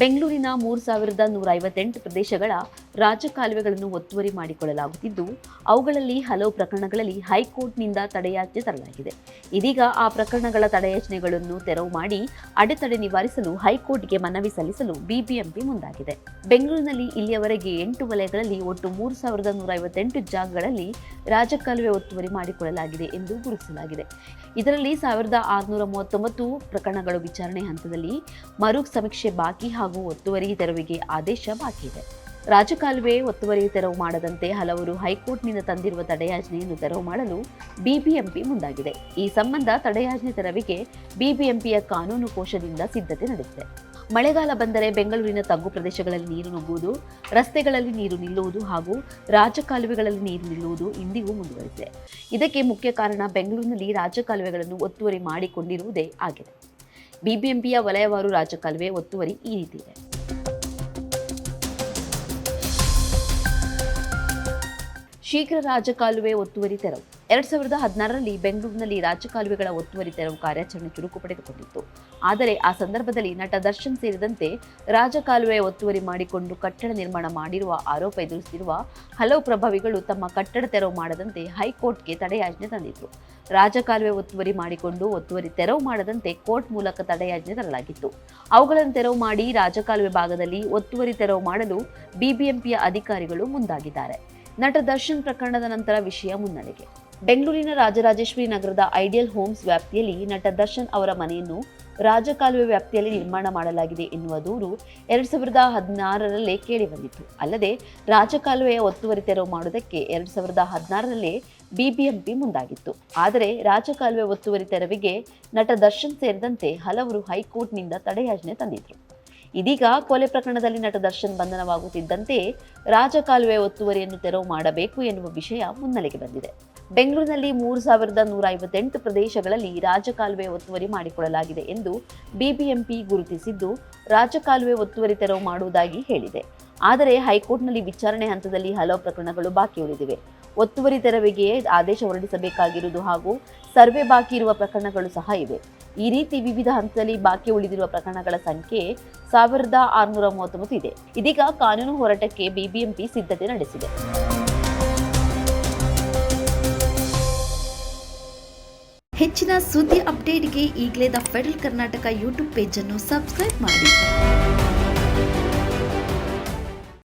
ಬೆಂಗಳೂರಿನ ಮೂರು ಸಾವಿರದ ನೂರ ಐವತ್ತೆಂಟು ಪ್ರದೇಶಗಳ ರಾಜಕಾಲುವೆಗಳನ್ನು ಒತ್ತುವರಿ ಮಾಡಿಕೊಳ್ಳಲಾಗುತ್ತಿದ್ದು, ಅವುಗಳಲ್ಲಿ ಹಲವು ಪ್ರಕರಣಗಳಲ್ಲಿ ಹೈಕೋರ್ಟ್ನಿಂದ ತಡೆಯಾಜ್ಞೆ ತರಲಾಗಿದೆ. ಇದೀಗ ಆ ಪ್ರಕರಣಗಳ ತಡೆಯಾಜ್ಞೆಗಳನ್ನು ತೆರವು ಮಾಡಿ ಅಡೆತಡೆ ನಿವಾರಿಸಲು ಹೈಕೋರ್ಟ್ಗೆ ಮನವಿ ಸಲ್ಲಿಸಲು ಬಿಬಿಎಂಪಿ ಮುಂದಾಗಿದೆ. ಬೆಂಗಳೂರಿನಲ್ಲಿ ಇಲ್ಲಿಯವರೆಗೆ ಎಂಟು ವಲಯಗಳಲ್ಲಿ ಒಟ್ಟು ಮೂರು ಸಾವಿರದ ನೂರ ಐವತ್ತೆಂಟು ಜಾಗಗಳಲ್ಲಿ ರಾಜಕಾಲುವೆ ಒತ್ತುವರಿ ಮಾಡಿಕೊಳ್ಳಲಾಗಿದೆ ಎಂದು ಗುರುತಿಸಲಾಗಿದೆ. ಇದರಲ್ಲಿ ಸಾವಿರದ ಆರುನೂರ ಮೂವತ್ತೊಂಬತ್ತು ಪ್ರಕರಣಗಳು ವಿಚಾರಣೆ ಹಂತದಲ್ಲಿ ಮರು ಸಮೀಕ್ಷೆ ಬಾಕಿ ಹಾಗೂ ಒತ್ತುವರಿ ತೆರವಿಗೆ ಆದೇಶ ಬಾಕಿ ಇದೆ ರಾಜಕಾಲುವೆ ಒತ್ತುವರಿ ತೆರವು ಮಾಡದಂತೆ ಹಲವರು ಹೈಕೋರ್ಟ್ನಿಂದ ತಂದಿರುವ ತಡೆಯಾಜ್ಞೆಯನ್ನು ತೆರವು ಮಾಡಲು ಬಿಬಿಎಂಪಿ ಮುಂದಾಗಿದೆ. ಈ ಸಂಬಂಧ ತಡೆಯಾಜ್ಞೆ ತೆರವಿಗೆ ಬಿಬಿಎಂಪಿಯ ಕಾನೂನು ಕೋಶದಿಂದ ಸಿದ್ಧತೆ ನಡೆದಿದೆ. ಮಳೆಗಾಲ ಬಂದರೆ ಬೆಂಗಳೂರಿನ ತಗ್ಗು ಪ್ರದೇಶಗಳಲ್ಲಿ ನೀರು ನುಗ್ಗುವುದು, ರಸ್ತೆಗಳಲ್ಲಿ ನೀರು ನಿಲ್ಲುವುದು ಹಾಗೂ ರಾಜಕಾಲುವೆಗಳಲ್ಲಿ ನೀರು ನಿಲ್ಲುವುದು ಇಂದಿಗೂ ಮುಂದುವರಿದಿದೆ. ಇದಕ್ಕೆ ಮುಖ್ಯ ಕಾರಣ ಬೆಂಗಳೂರಿನಲ್ಲಿ ರಾಜಕಾಲುವೆಗಳನ್ನು ಒತ್ತುವರಿ ಮಾಡಿಕೊಂಡಿರುವುದೇ ಆಗಿದೆ. ಬಿಬಿಎಂಪಿಯ ವಲಯವಾರು ರಾಜಕಾಲುವೆ ಒತ್ತುವರಿ ಈ ರೀತಿ ಇದೆ ಶೀಘ್ರ ರಾಜಕಾಲುವೆ ಒತ್ತುವರಿ ತೆರವು. ಎರಡ್ ಸಾವಿರದ ಹದಿನಾರರಲ್ಲಿ ಬೆಂಗಳೂರಿನಲ್ಲಿ ರಾಜಕಾಲುವೆಗಳ ಒತ್ತುವರಿ ತೆರವು ಕಾರ್ಯಾಚರಣೆ ಚುರುಕು ಪಡೆದುಕೊಂಡಿತ್ತು. ಆದರೆ ಆ ಸಂದರ್ಭದಲ್ಲಿ ನಟ ದರ್ಶನ್ ಸೇರಿದಂತೆ ರಾಜಕಾಲುವೆ ಒತ್ತುವರಿ ಮಾಡಿಕೊಂಡು ಕಟ್ಟಡ ನಿರ್ಮಾಣ ಮಾಡಿರುವ ಆರೋಪ ಎದುರಿಸಿರುವ ಹಲವು ಪ್ರಭಾವಿಗಳು ತಮ್ಮ ಕಟ್ಟಡ ತೆರವು ಮಾಡದಂತೆ ಹೈಕೋರ್ಟ್ಗೆ ತಡೆಯಾಜ್ಞೆ ತಂದಿದ್ರು. ರಾಜಕಾಲುವೆ ಒತ್ತುವರಿ ಮಾಡಿಕೊಂಡು ಒತ್ತುವರಿ ತೆರವು ಮಾಡದಂತೆ ಕೋರ್ಟ್ ಮೂಲಕ ತಡೆಯಾಜ್ಞೆ ತರಲಾಗಿತ್ತು. ಅವುಗಳನ್ನು ತೆರವು ಮಾಡಿ ರಾಜಕಾಲುವೆ ಭಾಗದಲ್ಲಿ ಒತ್ತುವರಿ ತೆರವು ಮಾಡಲು ಬಿಬಿಎಂಪಿಯ ಅಧಿಕಾರಿಗಳು ಮುಂದಾಗಿದ್ದಾರೆ. ನಟ ದರ್ಶನ್ ಪ್ರಕರಣದ ನಂತರ ವಿಷಯ ಮುನ್ನಡೆಗೆ. ಬೆಂಗಳೂರಿನ ರಾಜರಾಜೇಶ್ವರಿ ನಗರದ ಐಡಿಯಲ್ ಹೋಮ್ಸ್ ವ್ಯಾಪ್ತಿಯಲ್ಲಿ ನಟ ದರ್ಶನ್ ಅವರ ಮನೆಯನ್ನು ರಾಜಕಾಲುವೆ ವ್ಯಾಪ್ತಿಯಲ್ಲಿ ನಿರ್ಮಾಣ ಮಾಡಲಾಗಿದೆ ಎನ್ನುವ ದೂರು ಎರಡ್ ಸಾವಿರದ ಹದಿನಾರರಲ್ಲೇ ಕೇಳಿಬಂದಿತ್ತು ಅಲ್ಲದೆ ರಾಜಕಾಲುವೆಯ ಒತ್ತುವರಿ ತೆರವು ಮಾಡುವುದಕ್ಕೆ ಎರಡ್ ಸಾವಿರದ ಹದಿನಾರರಲ್ಲೇ ಬಿಬಿಎಂಪಿ ಮುಂದಾಗಿತ್ತು. ಆದರೆ ರಾಜಕಾಲುವೆ ಒತ್ತುವರಿ ತೆರವಿಗೆ ನಟ ದರ್ಶನ್ ಸೇರಿದಂತೆ ಹಲವರು ಹೈಕೋರ್ಟ್ನಿಂದ ತಡೆಯಾಜ್ಞೆ ತಂದಿದ್ರು. ಇದೀಗ ಕೊಲೆ ಪ್ರಕರಣದಲ್ಲಿ ನಟ ದರ್ಶನ್ ಬಂಧನವಾಗುತ್ತಿದ್ದಂತೆ ರಾಜಕಾಲುವೆ ಒತ್ತುವರಿಯನ್ನು ತೆರವು ಮಾಡಬೇಕು ಎನ್ನುವ ವಿಷಯ ಮುನ್ನೆಲೆಗೆ ಬಂದಿದೆ. ಬೆಂಗಳೂರಿನಲ್ಲಿ ಮೂರು ಸಾವಿರದ ನೂರ ಐವತ್ತೆಂಟು ಪ್ರದೇಶಗಳಲ್ಲಿ ರಾಜಕಾಲುವೆ ಒತ್ತುವರಿ ಮಾಡಿಕೊಳ್ಳಲಾಗಿದೆ ಎಂದು ಬಿಬಿಎಂಪಿ ಗುರುತಿಸಿದ್ದು, ರಾಜಕಾಲುವೆ ಒತ್ತುವರಿ ತೆರವು ಮಾಡುವುದಾಗಿ ಹೇಳಿದೆ. ಆದರೆ ಹೈಕೋರ್ಟ್ನಲ್ಲಿ ವಿಚಾರಣೆ ಹಂತದಲ್ಲಿ ಹಲವು ಪ್ರಕರಣಗಳು ಬಾಕಿ ಉಳಿದಿವೆ ಒತ್ತುವರಿ ತೆರವಿಗೆ ಆದೇಶ ಹೊರಡಿಸಬೇಕಾಗಿರುವುದು ಹಾಗೂ ಸರ್ವೆ ಬಾಕಿ ಇರುವ ಪ್ರಕರಣಗಳು ಸಹ ಇವೆ. ಈ ರೀತಿ ವಿವಿಧ ಹಂತದಲ್ಲಿ ಬಾಕಿ ಉಳಿದಿರುವ ಪ್ರಕರಣಗಳ ಸಂಖ್ಯೆ ಸಾವಿರದ ಆರುನೂರ ಮೂವತ್ತೊಂಬತ್ತು ಇದೆ. ಇದೀಗ ಕಾನೂನು ಹೋರಾಟಕ್ಕೆ ಬಿಬಿಎಂಪಿ ಸಿದ್ಧತೆ ನಡೆಸಿದೆ. ಹೆಚ್ಚಿನ ಸುದ್ದಿ ಅಪ್ಡೇಟ್ಗೆ ಈಗಲೇ ದ ಫೆಡರಲ್ ಕರ್ನಾಟಕ ಯೂಟ್ಯೂಬ್ ಪೇಜನ್ನು ಸಬ್ಸ್ಕ್ರೈಬ್ ಮಾಡಿ.